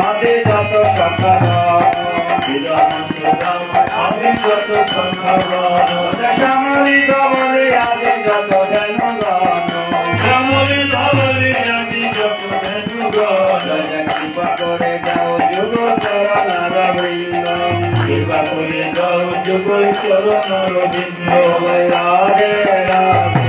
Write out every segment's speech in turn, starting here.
আদি যত শ্রীরাম আমি যত সংগ্রাম শ্যামলি দমলে আদি যত জন গণ শ্যামলি ধবলি আমি যত ধেনুগণ কৃপা করে যাও যুগ চরণ বৃন্দ কৃপা করে যাও যুগল চরণ রবীন্দ্র রাধে রাধে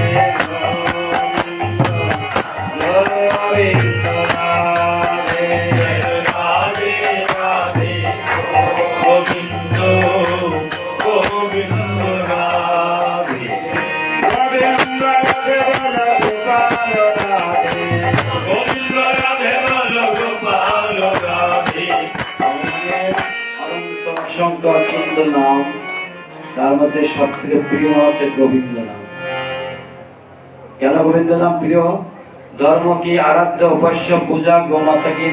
তার মধ্যে সব থেকে প্রিয় হচ্ছে গোবিন্দ নাম। কেন গোবিন্দ নাম প্রিয়? ধর্ম কি আরাধ্য, উপাস্য, পূজা, গোমাতা কি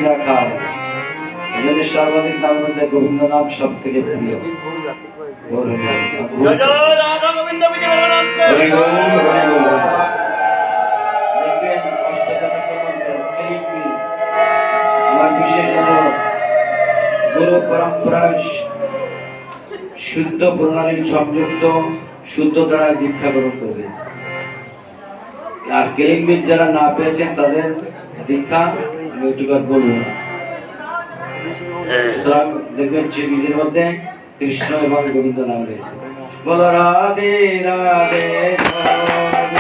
এই জন্য সর্বাধিক নামের মধ্যে গোবিন্দ নাম সব থেকে প্রিয়। আমার বিশেষ গুরু পরম্পরার শুদ্ধ প্রণালীর সংযুক্ত, শুদ্ধ দ্বারা দীক্ষা গ্রহণ করবে। আর কেলিম্বির যারা না পেয়েছেন তাদের দীক্ষা আর বলব সুতরাং দেখবেন মধ্যে কৃষ্ণ এবং গোবিন্দ নাম রয়েছে। বল রাধে রাধে রাধে।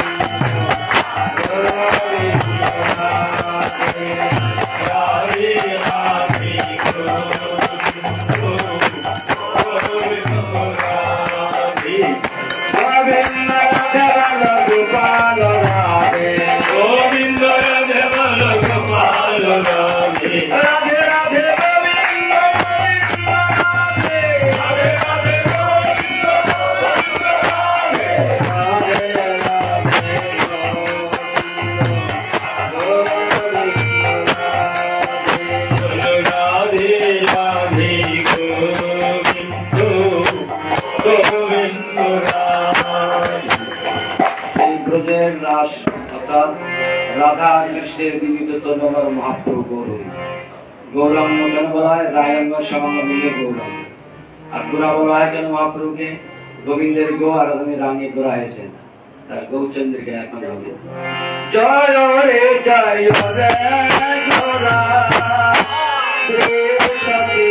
কৃষ্ণের মহাপ্রভু গৌরী গৌরাঙ্গ কেন বলা হয় রায়ঙ্গ সমাঙ্গ মিলে গৌরাঙ্গ। আর গোরা বলা হয় কেন মহাপ্রভুকে? গোবিন্দের গো আরাধনে রানী গোরা হয়েছেন তার গৌচন্দ্রকে এখন হবে জয় রে জয় রে গোরা। শ্রী সতী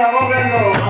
vamos, Brendo.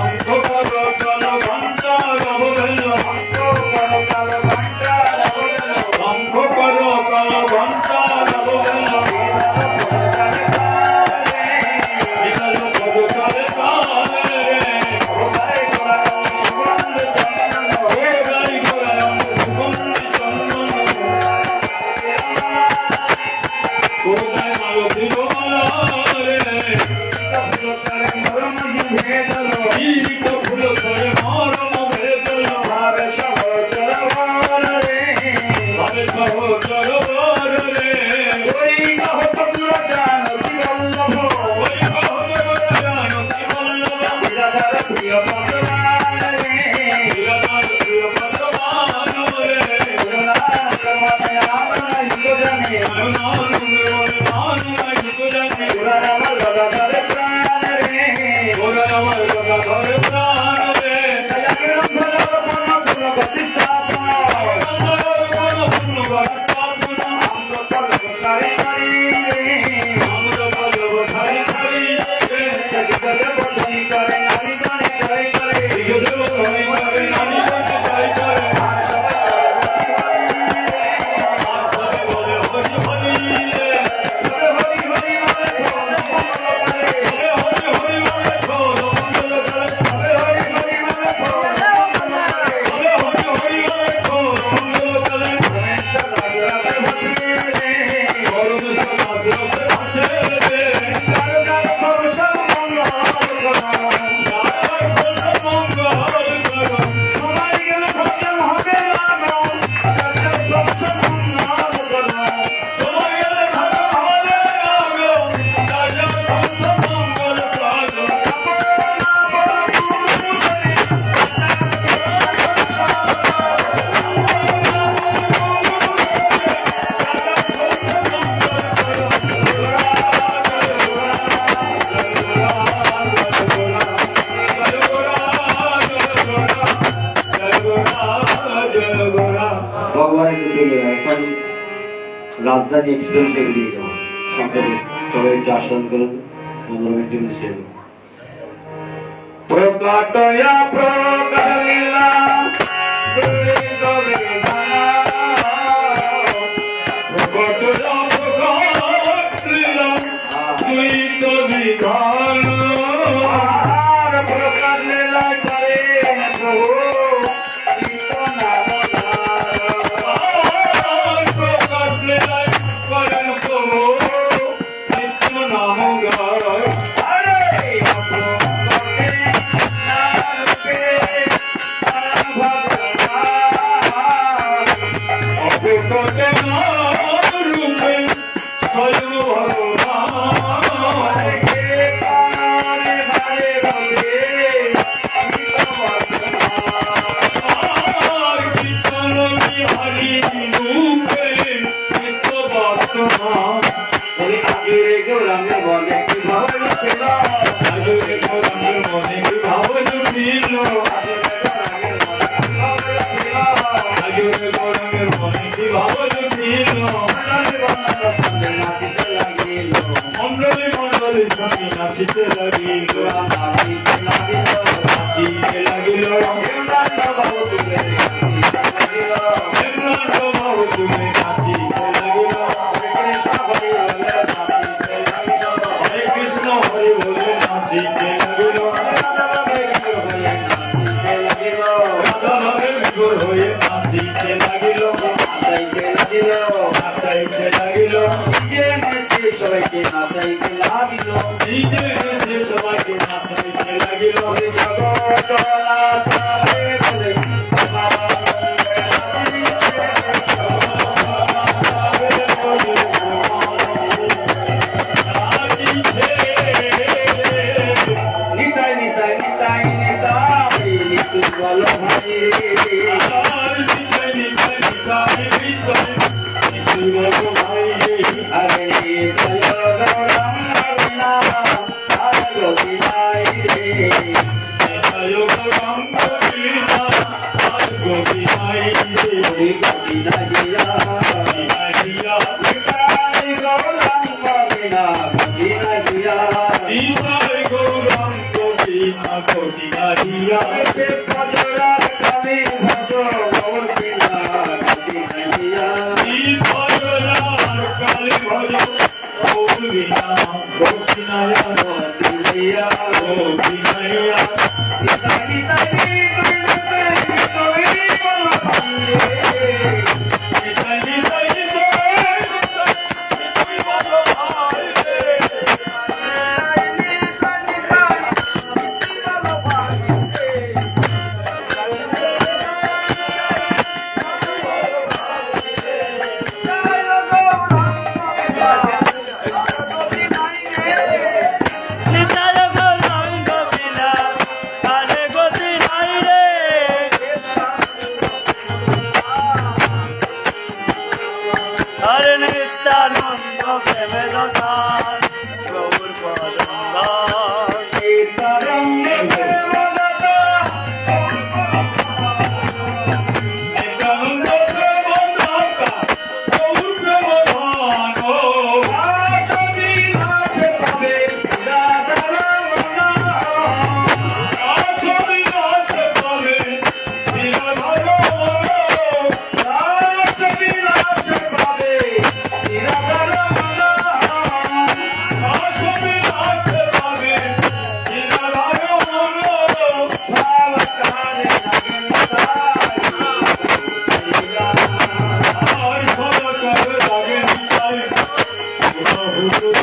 আবার একটু পেলে এখন রাজধানী এক্সপ্রেস এগিয়ে যাব সকালে তবে একটু আসন করুন পনেরো মিনিট জন্য যাব প্রকাটয়া প্রকালীলা বিগর হয়ে Yeah. Mm-hmm.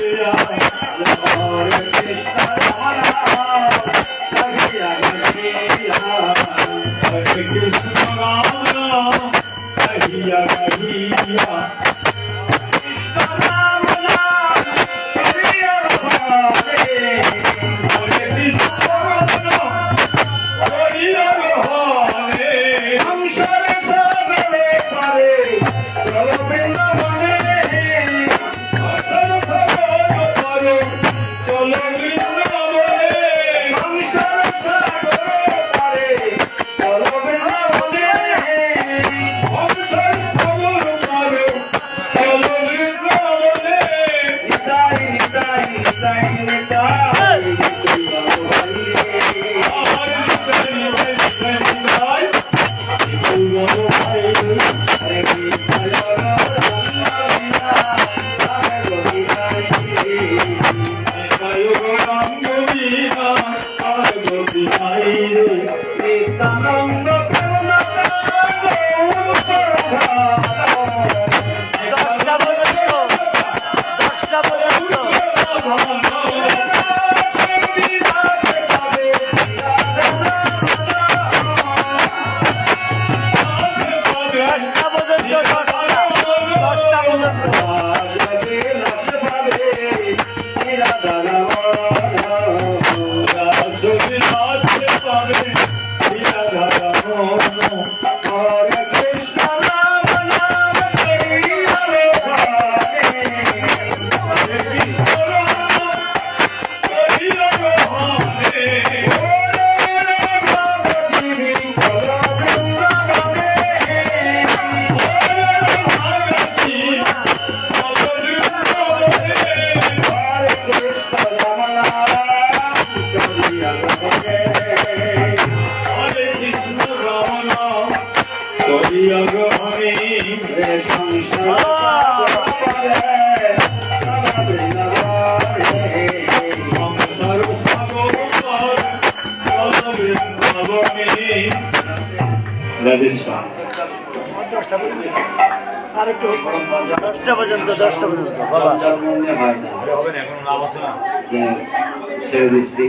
রয়েছে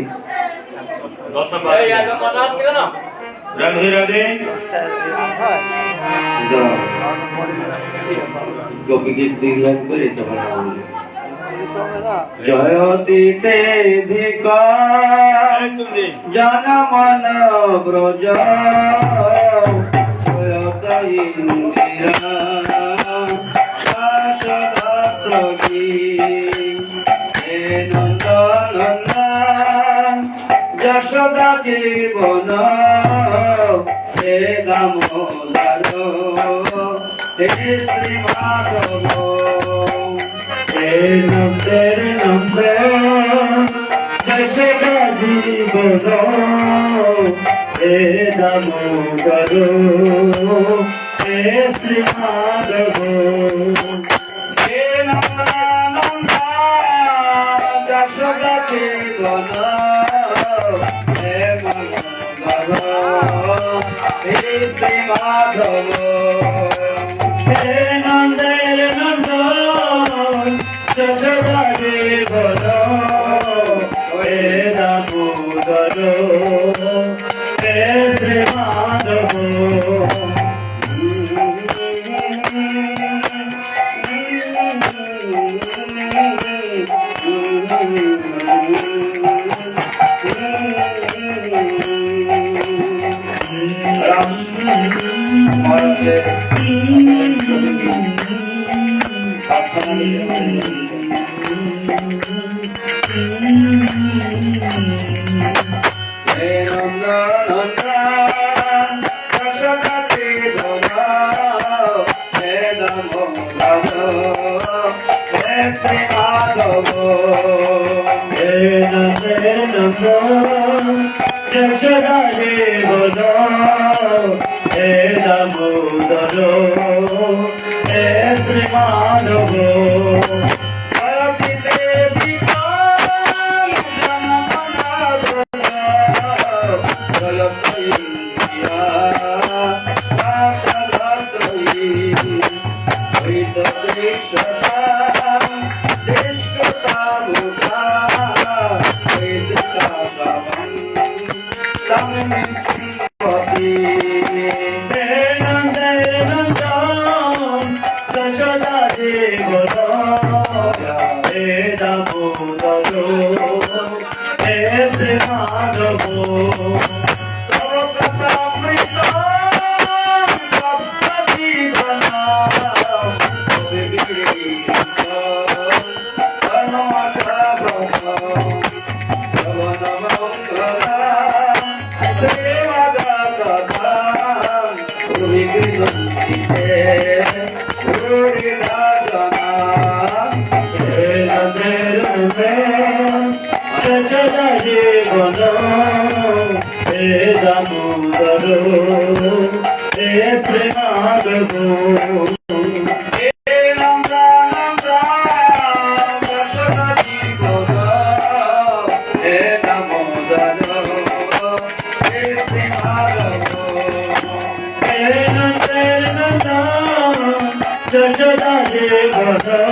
রাধে রাধে গোপীকে দুই লাখ করে তখন জয়তীতে ধিক জনমন ব্রজ সয়ত ইন্দিরা শাসন সদা জীবন। হে দামোদর হে শ্রী মাধব। হে নম্বের নম্বের সদা জীবন। হে দামোদর। হে Shri Madhav. Hey, Nanda. Sahara.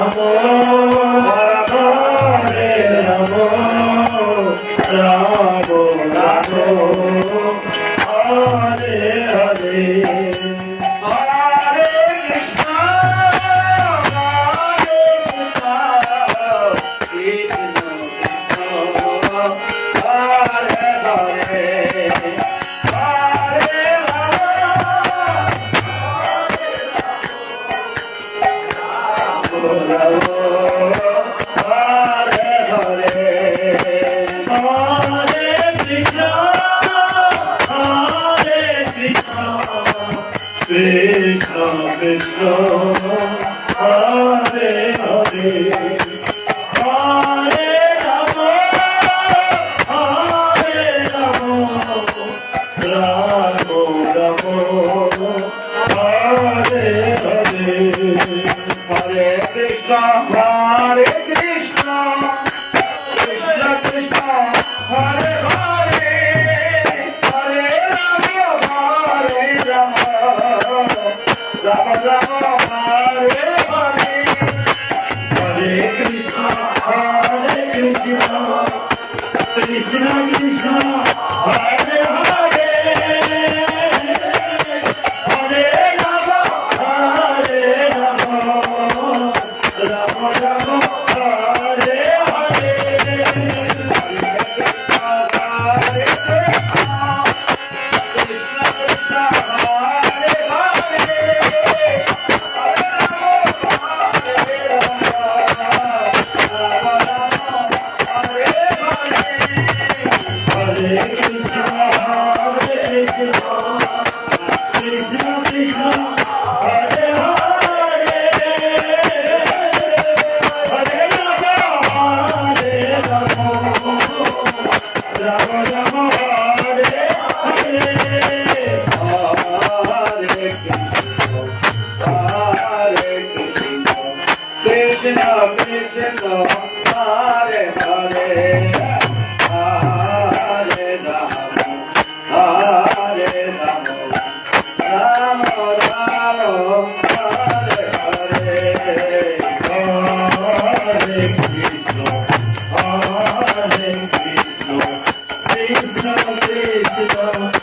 Amor. Yeah. Krishna Krishna,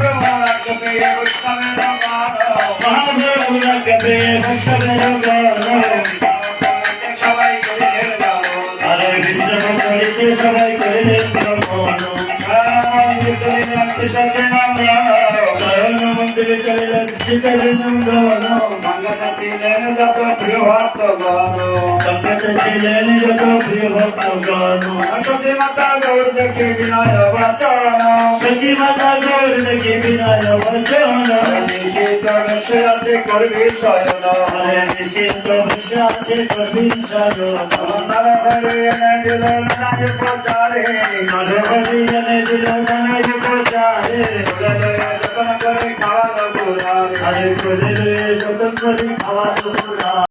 ভ্রমণ শরণ মন্দিরে চলে যাচ্ছি ছিলেন যত প্রিয় ভক্তগণ সঙ্গতে ছিলেন যত প্রিয় ভক্তগণ সতী মাতা গৌর দেখে বিনয় বচন। সতী মাতা গৌর দেখি বিনয় বচন। নিশিত বেশে আছে করবি শয়ন। নিষিদ্ধ বিশ্বাসে দিল নাজ প্রচারে। দিল প্রচারে। যতন করে খাওয়ানো গুড়ারে হরে করে যতন করি খাওয়া তো